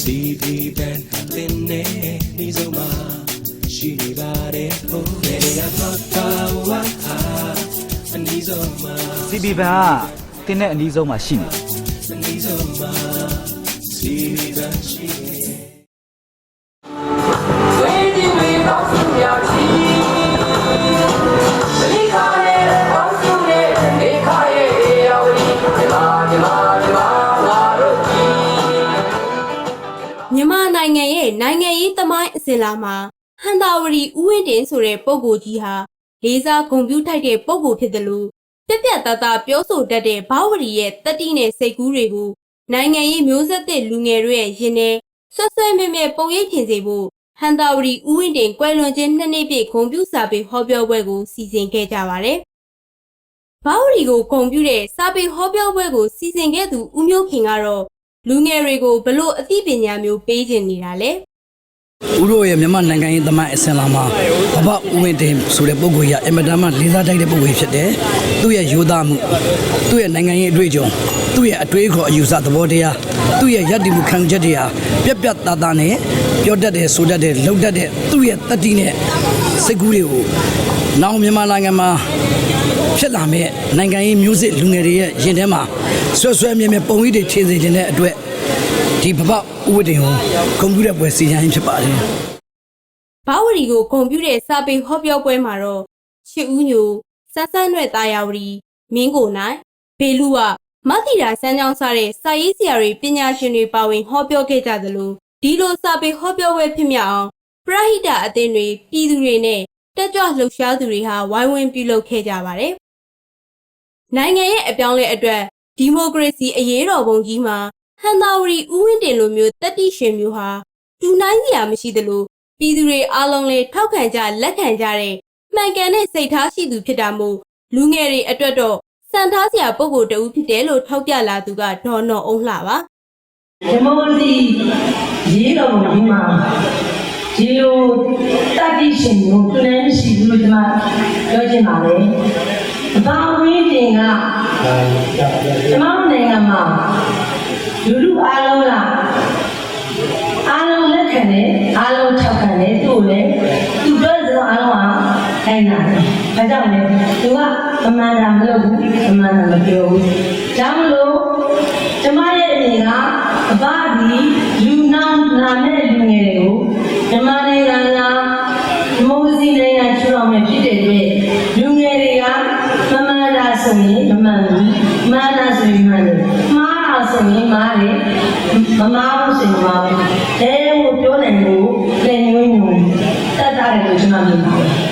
CB band တင်နေဒီဆုံးမှာရှိနေပါတယ်ဟိုလေယာတော့တာဝါဟာအနီးဆုံးမှာ CB ဘန်ကတင်းတဲ့အနီးဆုံးမှာရှိနေတယ်အနီးဆုံးမှာ CB band ရှိနေ မြန်မာနိုင်ငံရဲ့နိုင်ငံရေးသမိုင်းအစဉ်လာမှာဟန်တာဝရီဦးဝင်းတင်ဆိုတဲ့ပုဂ္ဂိုလ်ကြီးဟာလေးစားဂုဏ်ပြုထိုက်တဲ့ပုဂ္ဂိုလ်ဖြစ်တယ်လို့ပြက်ပြက်သားသားပြောဆိုတတ်တဲ့ဘာဝရီရဲ့တတိနဲ့စိတ်ကူးတွေကိုနိုင်ငံရေးမျိုးဆက်သစ်လူငယ်တွေရဲ့ရင်ထဲဆွဆွဲမြဲမြဲပုံရိပ်ထင်စေဖို့ဟန်တာဝရီဦးဝင်းတင်ကွယ်လွန်ခြင်းနှစ်နှစ်ပြည့်ဂုဏ်ပြုစာပေဟောပြောပွဲကိုစီစဉ်ခဲ့ကြပါတယ်။ဘာဝရီကိုဂုဏ်ပြုတဲ့စာပေဟောပြောပွဲကိုစီစဉ်ခဲ့သူဦးမျိုးခင်ကတော့ လူငယ်တွေကိုဘလို့အသိပညာမျိုးပေးခြင်းနေတာလဲ။ဦးတို့ရဲ့မြန်မာနိုင်ငံရေးသမိုင်းအစဉ်လာမှာဘဘဦးဝင်းတင်ဆိုတဲ့ပုဂ္ဂိုလ်ကြီးကအင်မတန်မှလေးစားတိုက်တဲ့ပုဂ္ဂိုလ်ဖြစ်တယ်။သူ့ရဲ့ရိုးသားမှုသူ့ရဲ့နိုင်ငံရေးအတွေ့အကြုံသူ့ရဲ့အတွေးခေါ်အယူဆသဘောတရားသူ့ရဲ့ယက်တီမှုခံယူချက်တွေဟာပြက်ပြက်သားသားနဲ့ပြောတတ်တယ်ဆိုတတ်တယ်လှုပ်တတ်တဲ့သူ့ရဲ့တတိနဲ့စိတ်ကူးတွေကိုနောက်မြန်မာနိုင်ငံမှာဖြစ်လာမဲ့နိုင်ငံရေးမျိုးစစ်လူငယ်တွေရဲ့ရင်ထဲမှာ ဆွဲဆွဲမြဲမြဲပုံရိပ်တွေထင်စေခြင်းတဲ့အတွက်ဒီဘဘဥဝတ္တင်ကိုကွန်ပျူတာပွဲစီရင်ဖြစ်ပါတယ်ဘာဝရီကိုဂုံပြူတဲ့စာပေဟောပြောပွဲမှာတော့ချစ်ဦးညိုစန်းစန်းရွက်တာယာဝရီမင်းကိုနိုင်ဘေလူဝမသီတာစန်းချောင်းစားတဲ့စာရေးဆရာတွေပညာရှင်တွေပါဝင်ဟောပြောခဲ့ကြသလိုဒီလိုစာပေဟောပြောပွဲဖြစ်မြောက်အောင်ပရဟိတအသင်းတွေပြည်သူတွေနဲ့တက်ကြွလှုပ်ရှားသူတွေဟာဝိုင်းဝန်းပြုလုပ်ခဲ့ကြပါတယ်နိုင်ငံရဲ့အပြောင်းလဲအတွက် ဒီမိုကရေစီအရေးတော်ပုံကြီးမှာဟန်သာဝရီဦးဝင်းတင်လိုမျိုးတက်တိရှင်မျိုးဟာတူနိုင်စရာမရှိသလိုပြည်သူတွေအားလုံးလည်းထောက်ခံကြလက်ခံကြတဲ့မှန်ကန်တဲ့စိတ်ထားရှိသူဖြစ်တာမို့လူငယ်တွေအတွက်တော့စံထားစရာပုံကိုယ်တဦးဖြစ်တယ်လို့ထောက်ပြလာသူကဒေါ်နော်အောင်လှပါဒီမိုကရေစီရေးတော်ပုံကြီးမှာဒီလိုတတိရှင်ကိုသူလည်းမရှိဘူးလို့ကျွန်မပြောချင်ပါတယ်။အပါဝင်းတင်က ကျွန်မတို့နိုင်ငံမှာလူလူအားလုံးကအားလုံးလက်ခံတယ်အားလုံးထောက်ခံတယ်သူ့ကိုလည်းသူပြောတဲ့စကားအားလုံးကခိုင်းတာ။ဒါကြောင့်လေသူကမမှန်တာမလုပ်ဘူးမမှန်တာမပြောဘူး။ဒါမလို့ကျမရဲ့အနေကအဘဒီလူနာနာမဲ့လူငယ်တွေကိုကျမနိုင်ငံကဒီမိုကရေစီနိုင်ငံချူအောင်မဲ့ဖြစ်တဲ့အတွက်လူငယ်တွေကမမှန်တာဆိုရင်မမှန်ဘူးမှန်တာဆိုရင်မှန်တယ်မှားတာဆိုရင်မှားတယ် မမှားဘူးဆိုရင်မှားဘူးအဲဟိုပြောနိုင်လို့လည်းညွှန်းညွှန်းတတ်တာတယ်လို့ကျွန်တော်မြင်ပါတယ်